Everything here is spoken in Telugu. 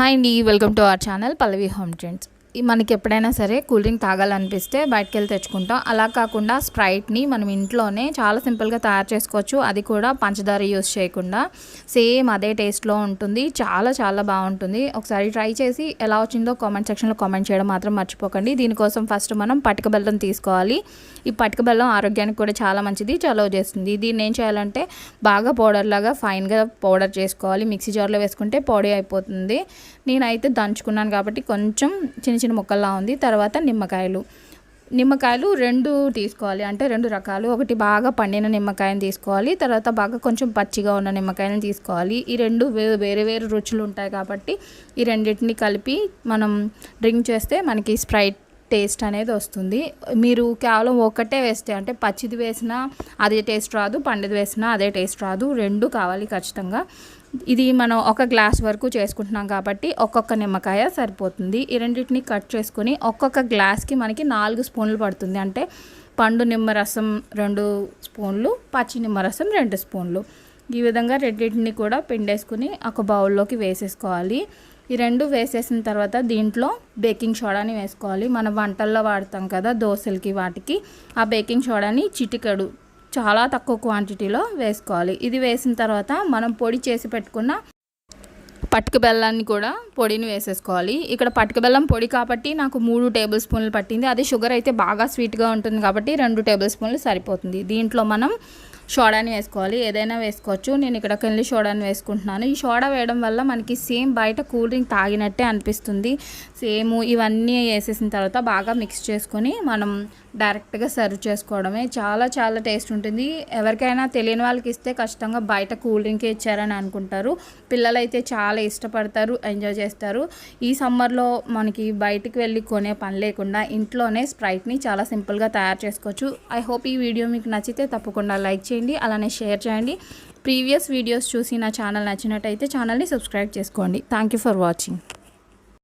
హాయ్ అండి welcome to our channel Pallavi home trends. మనకి ఎప్పుడైనా సరే కూల్ డ్రింక్ తాగాలనిపిస్తే బయటకు వెళ్ళి తెచ్చుకుంటాం. అలా కాకుండా స్ప్రైట్ని మనం ఇంట్లోనే చాలా సింపుల్గా తయారు చేసుకోవచ్చు. అది కూడా పంచదార యూస్ చేయకుండా. సేమ్ అదే టేస్ట్లో ఉంటుంది. చాలా చాలా బాగుంటుంది. ఒకసారి ట్రై చేసి ఎలా వచ్చిందో కామెంట్ సెక్షన్లో కామెంట్ చేయడం మాత్రం మర్చిపోకండి. దీనికోసం ఫస్ట్ మనం పటిక బెల్లం తీసుకోవాలి. ఈ పటిక బెల్లం ఆరోగ్యానికి కూడా చాలా మంచిది. చలవ చేస్తుంది. దీన్ని ఏం చేయాలంటే బాగా పౌడర్లాగా ఫైన్గా పౌడర్ చేసుకోవాలి. మిక్సీ జార్లో వేసుకుంటే పొడి అయిపోతుంది. నేనైతే దంచుకున్నాను కాబట్టి కొంచెం చిన్న చిన్న ముక్కల్లా ఉంది. తర్వాత నిమ్మకాయలు. నిమ్మకాయలు రెండు తీసుకోవాలి. అంటే రెండు రకాలు. ఒకటి బాగా పండిన నిమ్మకాయని తీసుకోవాలి. తర్వాత బాగా కొంచెం పచ్చిగా ఉన్న నిమ్మకాయని తీసుకోవాలి. ఈ రెండు వేరే వేరే రుచులు ఉంటాయి కాబట్టి ఈ రెండింటిని కలిపి మనం డ్రింక్ చేస్తే మనకి స్ప్రైట్ టేస్ట్ అనేది వస్తుంది. మీరు కేవలం ఒకటే వేస్తే అంటే పచ్చిది వేసినా అదే టేస్ట్ రాదు పండిది వేసినా అదే టేస్ట్ రాదు రెండు కావాలి ఖచ్చితంగా. ఇది మనం ఒక గ్లాస్ వరకు చేసుకుంటున్నాం కాబట్టి ఒక్కొక్క నిమ్మకాయ సరిపోతుంది. ఈ రెండింటిని కట్ చేసుకొని ఒక్కొక్క గ్లాస్కి మనకి నాలుగు స్పూన్లు పడుతుంది. అంటే పండు నిమ్మరసం రెండు స్పూన్లు పచ్చి నిమ్మరసం రెండు స్పూన్లు. ఈ విధంగా రెండింటిని కూడా పిండేసుకుని ఒక బౌల్లోకి వేసేసుకోవాలి. ఈ రెండు వేసేసిన తర్వాత దీంట్లో బేకింగ్ సోడాని వేసుకోవాలి. మనం వంటల్లో వాడతాం కదా దోశలకి వాటికి. ఆ బేకింగ్ సోడాని చిటికెడు చాలా తక్కువ క్వాంటిటీలో వేసుకోవాలి. ఇది వేసిన తర్వాత మనం పొడి చేసి పెట్టుకున్న పట్టుక బెల్లాన్ని కూడా పొడిని వేసేసుకోవాలి. ఇక్కడ పట్టుక బెల్లం పొడి కాబట్టి నాకు మూడు టేబుల్ స్పూన్లు పట్టింది. అదే షుగర్ అయితే బాగా స్వీట్గా ఉంటుంది కాబట్టి రెండు టేబుల్ స్పూన్లు సరిపోతుంది. దీంట్లో మనం సోడాని వేసుకోవాలి ఏదైనా వేసుకోవచ్చు. నేను ఇక్కడ వెళ్ళి సోడాని వేసుకుంటున్నాను. ఈ సోడా వేయడం వల్ల మనకి సేమ్ బయట కూల్ డ్రింక్ తాగినట్టే అనిపిస్తుంది. సేమ్ ఇవన్నీ వేసేసిన తర్వాత బాగా మిక్స్ చేసుకొని మనం డైరెక్ట్గా సర్వ్ చేసుకోవడమే. చాలా చాలా టేస్ట్ ఉంటుంది. ఎవరికైనా తెలియని వాళ్ళకి ఇస్తే కష్టంగా బయట కూల్ డ్రింక్ ఇచ్చారని అనుకుంటారు. పిల్లలైతే చాలా ఇష్టపడతారు ఎంజాయ్ చేస్తారు. ఈ సమ్మర్లో మనకి బయటికి వెళ్ళి కొనే పని లేకుండా ఇంట్లోనే స్ప్రైట్ని చాలా సింపుల్గా తయారు చేసుకోవచ్చు. ఐ హోప్ ఈ వీడియో మీకు నచ్చితే తప్పకుండా లైక్ చేయండి అలానే షేర్ చేయండి. ప్రీవియస్ వీడియోస్ చూసి నా ఛానల్ నచ్చినట్టయితే ఛానల్ని సబ్స్క్రైబ్ చేసుకోండి. Thank you for watching.